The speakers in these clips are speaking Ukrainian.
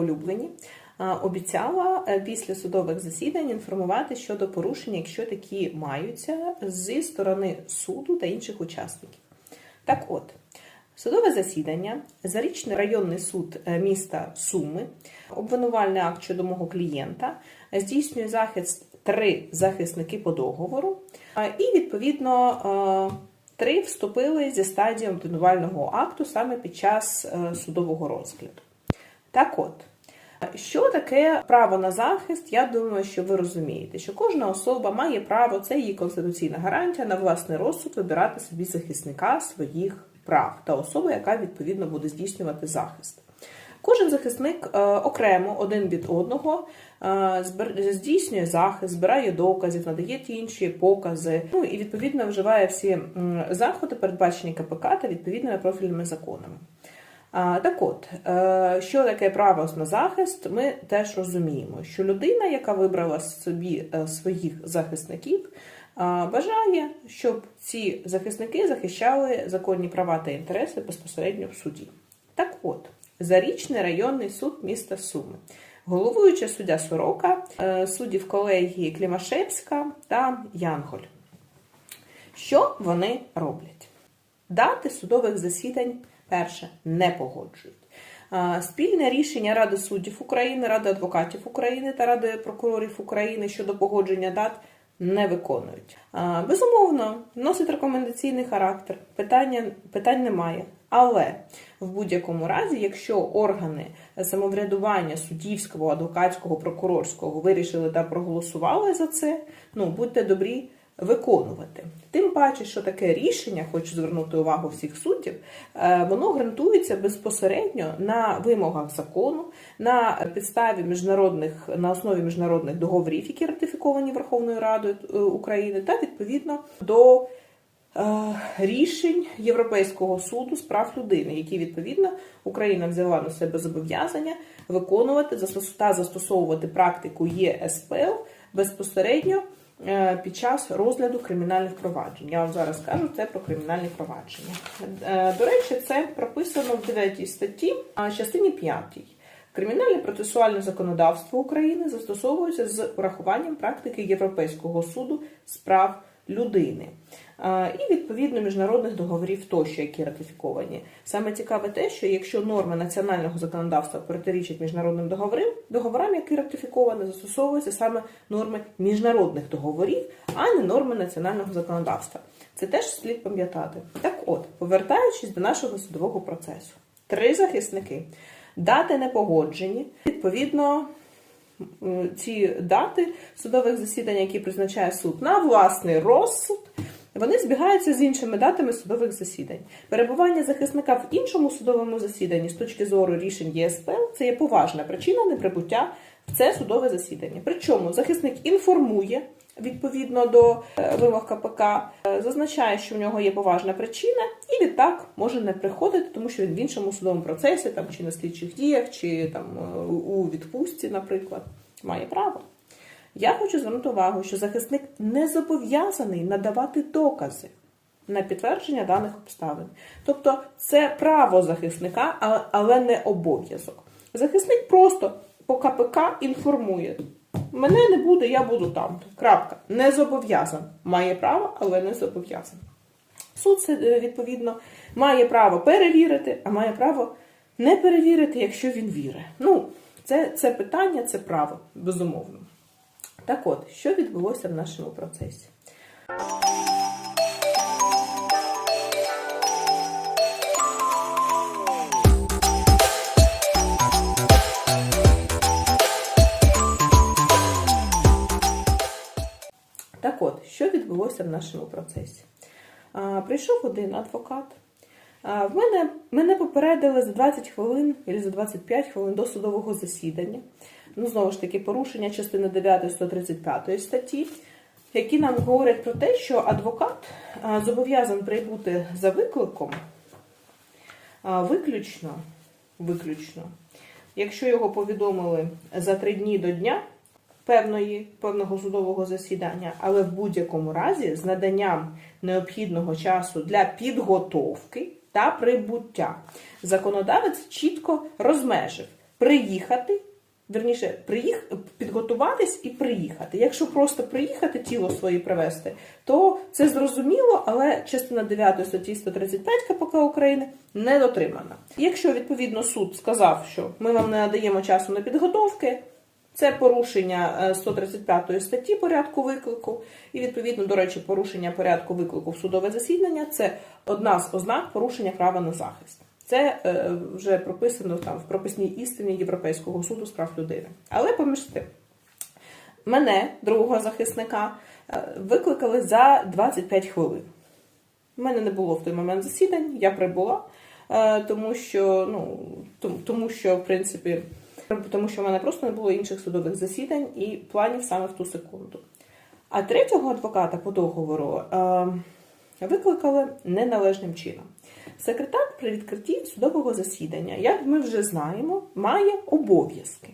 улюблені, обіцяла е, після судових засідань інформувати щодо порушень, якщо такі маються, зі сторони суду та інших учасників. Так от, судове засідання, Зарічний районний суд е, міста Суми, обвинувальний акт щодо мого клієнта, здійснює захист три захисники по договору, і відповідно. е, Три вступили зі стадії обвинувального акту саме під час судового розгляду. Так от, що таке право на захист? Я думаю, що ви розумієте, що кожна особа має право, це її конституційна гарантія на власний розсуд вибирати собі захисника своїх прав та особу, яка відповідно буде здійснювати захист. Кожен захисник е, окремо один від одного е, здійснює захист, збирає доказів, надає ті інші покази. Ну і відповідно вживає всі заходи, передбачені КПК та відповідними профільними законами. Так от, е, що таке право на захист, ми теж розуміємо, що людина, яка вибрала собі е, своїх захисників, бажає, щоб ці захисники захищали законні права та інтереси безпосередньо в суді. Так от, Зарічний районний суд міста Суми. Головуюча суддя Сорока, е, суддів колегії Клімашевська та Янголь. Що вони роблять? Дати судових засідань перше не погоджують. Спільне рішення Ради суддів України, Ради адвокатів України та Ради прокурорів України щодо погодження дат не виконують. Безумовно, носить рекомендаційний характер. Питання, питань немає. Але в будь-якому разі, якщо органи самоврядування суддівського, адвокатського, прокурорського вирішили та проголосували за це, ну будьте добрі виконувати. Тим паче, що таке рішення, хочу звернути увагу всіх суддів, е, воно ґрунтується безпосередньо на вимогах закону, на підставі міжнародних на основі міжнародних договорів, які ратифіковані Верховною Радою е, України, та відповідно до е, рішень Європейського суду з прав людини, які відповідно Україна взяла на себе зобов'язання виконувати та застосовувати практику ЄСПЛ безпосередньо під час розгляду кримінальних проваджень. Я вам зараз кажу це про кримінальні провадження. Е, До речі, це прописано в 9 статті, а, частині 5. Кримінальне процесуальне законодавство України застосовується з урахуванням практики Європейського суду з прав людини Е, і відповідно міжнародних договорів тощо, які ратифіковані. Саме цікаве те, що якщо норми національного законодавства протирічать міжнародним договорам, договорам, які ратифіковані, застосовуються саме норми міжнародних договорів, а не норми національного законодавства. Це теж слід пам'ятати. Так от, повертаючись до нашого судового процесу, три захисники, дати не погоджені, відповідно. Ці дати судових засідань, які призначає суд на власний розсуд, вони збігаються з іншими датами судових засідань. Перебування захисника в іншому судовому засіданні з точки зору рішень ЄСПЛ це є поважна причина неприбуття в це судове засідання. Причому захисник інформує відповідно до е, вимог КПК, е, зазначає, що в нього є поважна причина, і відтак може не приходити, тому що він в іншому судовому процесі, там чи на слідчих діях, чи там е, у відпустці, наприклад, має право. Я хочу звернути увагу, що захисник не зобов'язаний надавати докази на підтвердження даних обставин. Тобто це право захисника, але не обов'язок. Захисник просто по КПК інформує. Мене не буде, я буду там. Крапка. Не зобов'язан. Має право, але не зобов'язан. Суд е, відповідно має право перевірити, а має право не перевірити, якщо він вірить. Ну, це, це питання, це право, безумовно. Так от, що відбулося в нашому процесі? Так от, що відбулося в нашому процесі? А, прийшов один адвокат. А, в мене, мене попередили за 20 хвилин або за 25 хвилин до судового засідання. Ну, знову ж таки, порушення частини 9 135 статті, які нам говорять про те, що адвокат зобов'язаний прибути за викликом виключно, виключно, якщо його повідомили за три дні до дня певної, певного судового засідання, але в будь-якому разі з наданням необхідного часу для підготовки та прибуття. Законодавець чітко розмежив приїхати. Верніше, приїх... підготуватись і приїхати. Якщо просто приїхати, тіло своє привезти, то це зрозуміло, але частина 9 статті 135 КПК України не дотримана. Якщо відповідно суд сказав, що ми вам не надаємо часу на підготовки, це порушення е, 135 статті порядку виклику, і відповідно, до речі, порушення порядку виклику в судове засідання це одна з ознак порушення права на захист. Це е, вже прописано там в прописній істині Європейського суду з прав людини. Але поміж тим, мене, другого захисника, е, викликали за 25 хвилин. У мене не було в той момент засідань, я прибула, е, тому що, ну, тому, що, в принципі, тому що в мене просто не було інших судових засідань і планів саме в ту секунду. А третього адвоката по договору викликали неналежним чином. Секретар при відкритті судового засідання, як ми вже знаємо, має обов'язки.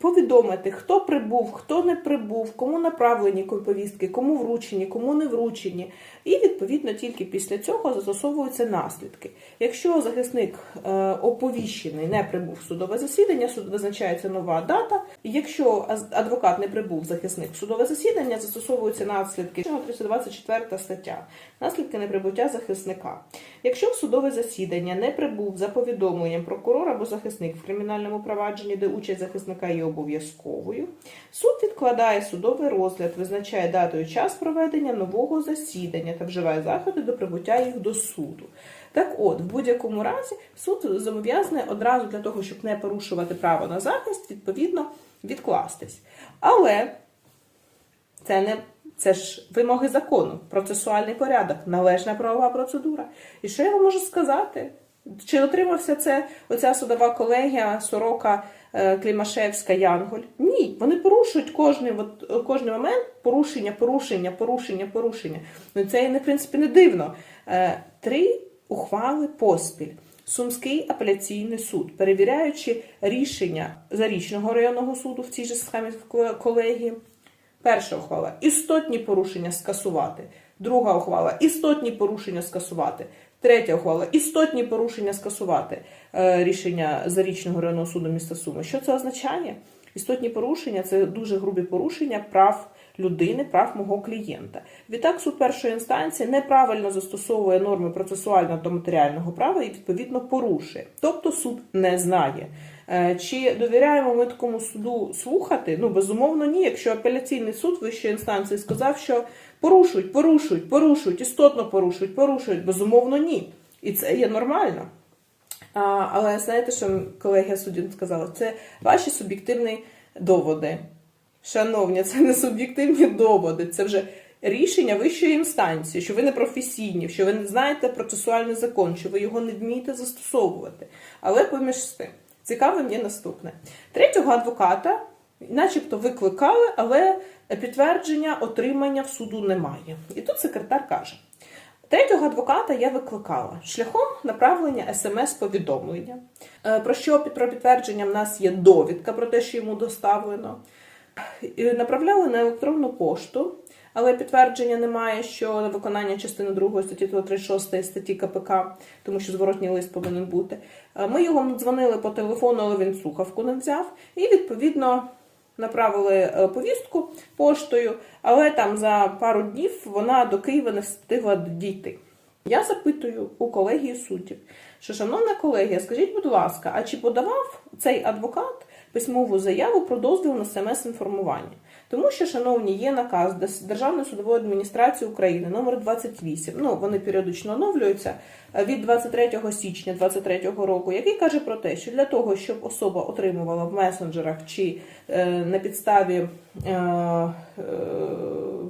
Повідомити, хто прибув, хто не прибув, кому направлені повістки, кому вручені, кому не вручені. І відповідно тільки після цього застосовуються наслідки. Якщо захисник е, оповіщений не прибув в судове засідання, суд визначається нова дата. Якщо адвокат не прибув захисник в судове засідання, застосовуються наслідки 324 стаття. Наслідки неприбуття захисника. Якщо в судове засідання не прибув за повідомленням прокурор або захисник в кримінальному провадженні, де участь захисника є обов'язковою, суд відкладає судовий розгляд, визначає дату і час проведення нового засідання та вживає заходи до прибуття їх до суду. Так от, в будь-якому разі, суд зобов'язаний одразу для того, щоб не порушувати право на захист, відповідно відкластись. Але це не це ж вимоги закону, процесуальний порядок, належна правова процедура. І що я вам можу сказати? Чи отримався це оця судова колегія Сорока Клімашевська Янголь? Ні, вони порушують кожний, от, кожний момент порушення, порушення, порушення, порушення. Ну це і в принципі не дивно. Е, Три ухвали поспіль. Сумський апеляційний суд, перевіряючи рішення Зарічного районного суду в цій же схемі колегії, Перша ухвала істотні порушення скасувати. Друга ухвала істотні порушення скасувати. Третя ухвала істотні порушення скасувати. Е, рішення Зарічного районного суду міста Суми. Що це означає? Істотні порушення це дуже грубі порушення прав людини, прав мого клієнта. Відтак, суд першої інстанції неправильно застосовує норми процесуального та матеріального права і відповідно порушує. Тобто суд не знає. Е, Чи довіряємо ми такому суду слухати? Ну, безумовно, ні. Якщо апеляційний суд вищої інстанції сказав, що порушують, порушують, порушують, істотно порушують, порушують, безумовно, ні. І це є нормально. А, але знаєте, що колегія суддів сказала? Це ваші суб'єктивні доводи. Шановні, це не суб'єктивні доводи, це вже рішення вищої інстанції, що ви не професійні, що ви не знаєте процесуальний закон, що ви його не вмієте застосовувати. Але поміж тим, цікавим є наступне: третього адвоката, начебто, викликали, але підтвердження отримання в суду немає. І тут секретар каже. Третього адвоката я викликала шляхом направлення смс-повідомлення. Е, Про що про підтвердження в нас є довідка про те, що йому доставлено. Направляли на електронну пошту, але підтвердження немає, що на виконання частини 2 статті 36 статті КПК, тому що зворотній лист повинен бути. Е, Ми його дзвонили по телефону, але він слухавку не взяв. І відповідно направили е, повістку поштою, але там за пару днів вона до Києва не встигла дійти. Я запитую у колегії суддів, що, шановна колегія, скажіть, будь ласка, а чи подавав цей адвокат письмову заяву про дозвіл на смс-інформування? Тому що, шановні, є наказ Державної судової адміністрації України номер 28, ну вони періодично оновлюються е, від 23 січня 2023 року, який каже про те, що для того, щоб особа отримувала в месенджерах чи е, на підставі е, е,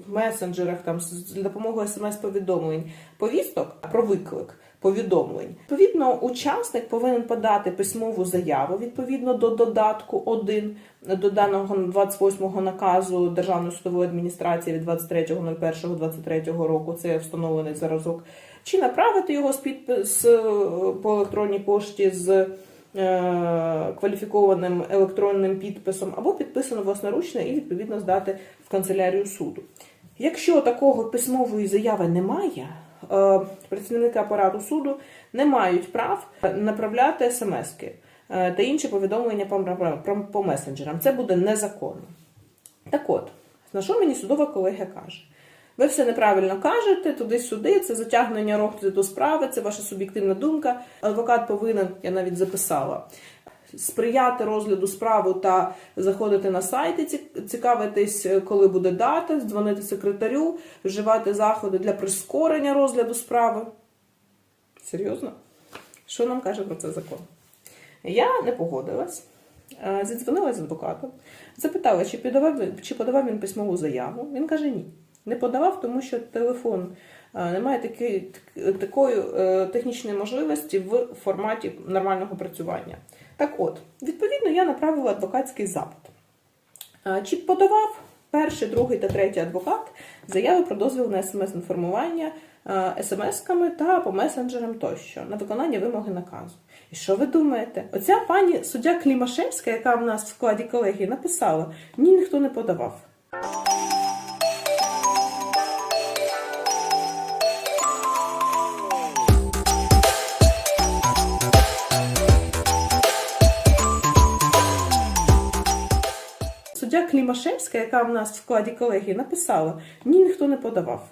в месенджерах там з допомогою смс-повідомлень повісток про виклик повідомлень. Відповідно, учасник повинен подати письмову заяву відповідно до додатку 1 до даного 28-го наказу Державної судової адміністрації від 23.01.23 року. Це встановлений зразок. Чи направити його з підпис е, по електронній пошті з е, кваліфікованим електронним підписом або підписано власноручно і відповідно здати в канцелярію суду. Якщо такого письмової заяви немає, працівники апарату суду не мають прав направляти смски. е, та інші повідомлення по, по, по месенджерам. Це буде незаконно. Так от, на що мені судова колегія каже? Ви все неправильно кажете, туди-сюди, це затягнення розгляду справи, це ваша суб'єктивна думка. Адвокат повинен, я навіть записала, сприяти розгляду справи та заходити на сайти, цікавитись, коли буде дата, дзвонити секретарю, вживати заходи для прискорення розгляду справи. Серйозно? Що нам каже про це закон? Я не погодилась, е, зідзвонила з адвокатом, запитала, чи подавав, чи подавав він письмову заяву. Він каже ні. Не подавав, тому що телефон е, не має такої е, технічної можливості в форматі нормального працювання. Так от, відповідно, я направила адвокатський запит. Чи подавав перший, другий та третій адвокат заяви про дозвіл на смс-інформування смс-ками та по месенджерам тощо на виконання вимоги наказу. І що ви думаєте? Оця пані суддя Клімашевська, яка в нас в складі колегії, написала: ні, ніхто не подавав. Суддя Клімашевська, яка в нас в складі колегії, написала: ні, ніхто не подавав.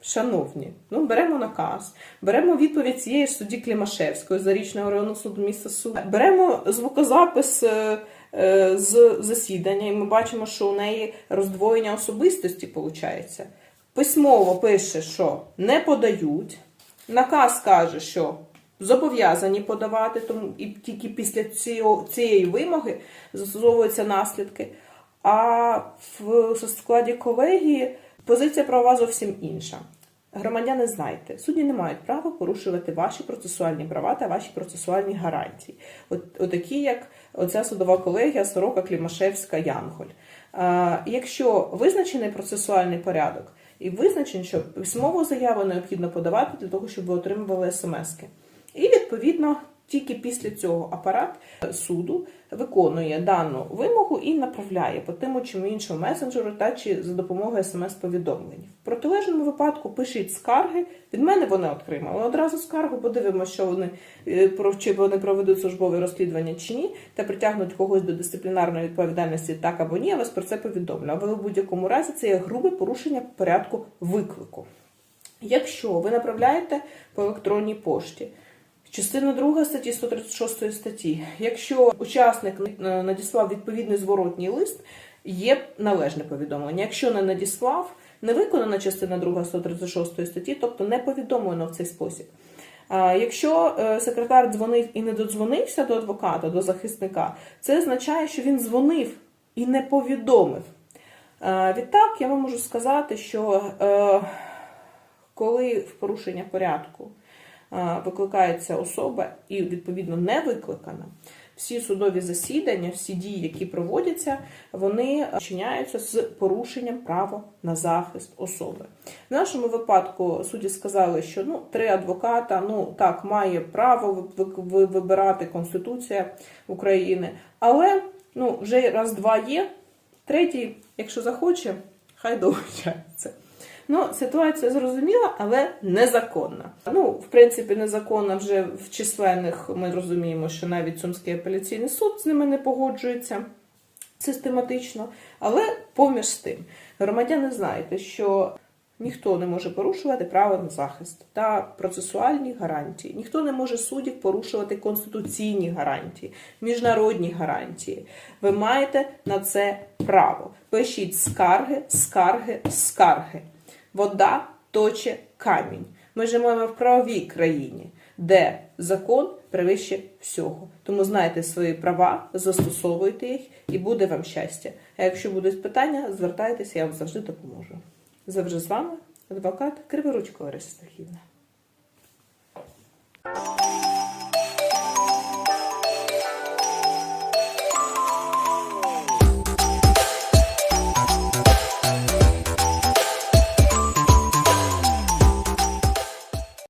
Шановні, ну беремо наказ, беремо відповідь цієї ж судді Клімашевської з річного районного суду міста Суд. Беремо звукозапис е, е, з засідання, і ми бачимо, що у неї роздвоєння особистості виходить. Письмово пише, що не подають. Наказ каже, що зобов'язані подавати, тому і тільки після цієї вимоги застосовуються наслідки. А в складі колегії позиція правова зовсім інша. Громадяни, знайте, судді не мають права порушувати ваші процесуальні права та ваші процесуальні гарантії. От, отакі, як оця судова колегія Сорока Клімашевська Янголь. А, якщо визначений процесуальний порядок і визначено, що письмову заяву необхідно подавати для того, щоб ви отримували смски. І відповідно тільки після цього апарат суду виконує дану вимогу і направляє по тим чи іншому месенджеру та чи за допомогою смс-повідомлень. В протилежному випадку пишіть скарги. Від мене вони отримали одразу скаргу. Подивимося, що вони е, про чи вони проведуть службове розслідування чи ні, та притягнуть когось до дисциплінарної відповідальності так або ні. Я вас про це повідомлю. Але в будь-якому разі це є грубе порушення порядку виклику. Якщо ви направляєте по електронній пошті. Частина 2 статті 136 статті. Якщо учасник надіслав відповідний зворотній лист, є належне повідомлення. Якщо не надіслав, не виконана частина 2 136 статті, тобто не повідомлено в цей спосіб. Якщо е, секретар дзвонив і не додзвонився до адвоката, до захисника, це означає, що він дзвонив і не повідомив. Відтак, я вам можу сказати, що е, коли в порушення порядку викликається особа і відповідно не викликана, всі судові засідання, всі дії, які проводяться, вони вчиняються з порушенням права на захист особи. В нашому випадку судді сказали, що ну три адвоката, ну так, має право ви- ви- ви- вибирати Конституція України, але ну вже раз-два є. Третій, якщо захоче, хай долучається. Ну, ситуація зрозуміла, але незаконна. Ну, в принципі, незаконна вже в численних. Ми розуміємо, що навіть Сумський апеляційний суд з ними не погоджується систематично. Але поміж тим, громадяни знаєте, що ніхто не може порушувати право на захист та процесуальні гарантії. Ніхто не може суддів порушувати конституційні гарантії, міжнародні гарантії. Ви маєте на це право. Пишіть скарги, скарги, скарги. Вода точе камінь. Ми живемо в правовій країні, де закон превище всього. Тому знайте свої права, застосовуйте їх, і буде вам щастя. А якщо будуть питання, звертайтеся, я вам завжди допоможу. Завжди з вами адвокат Криворучко Лариса Стахівна.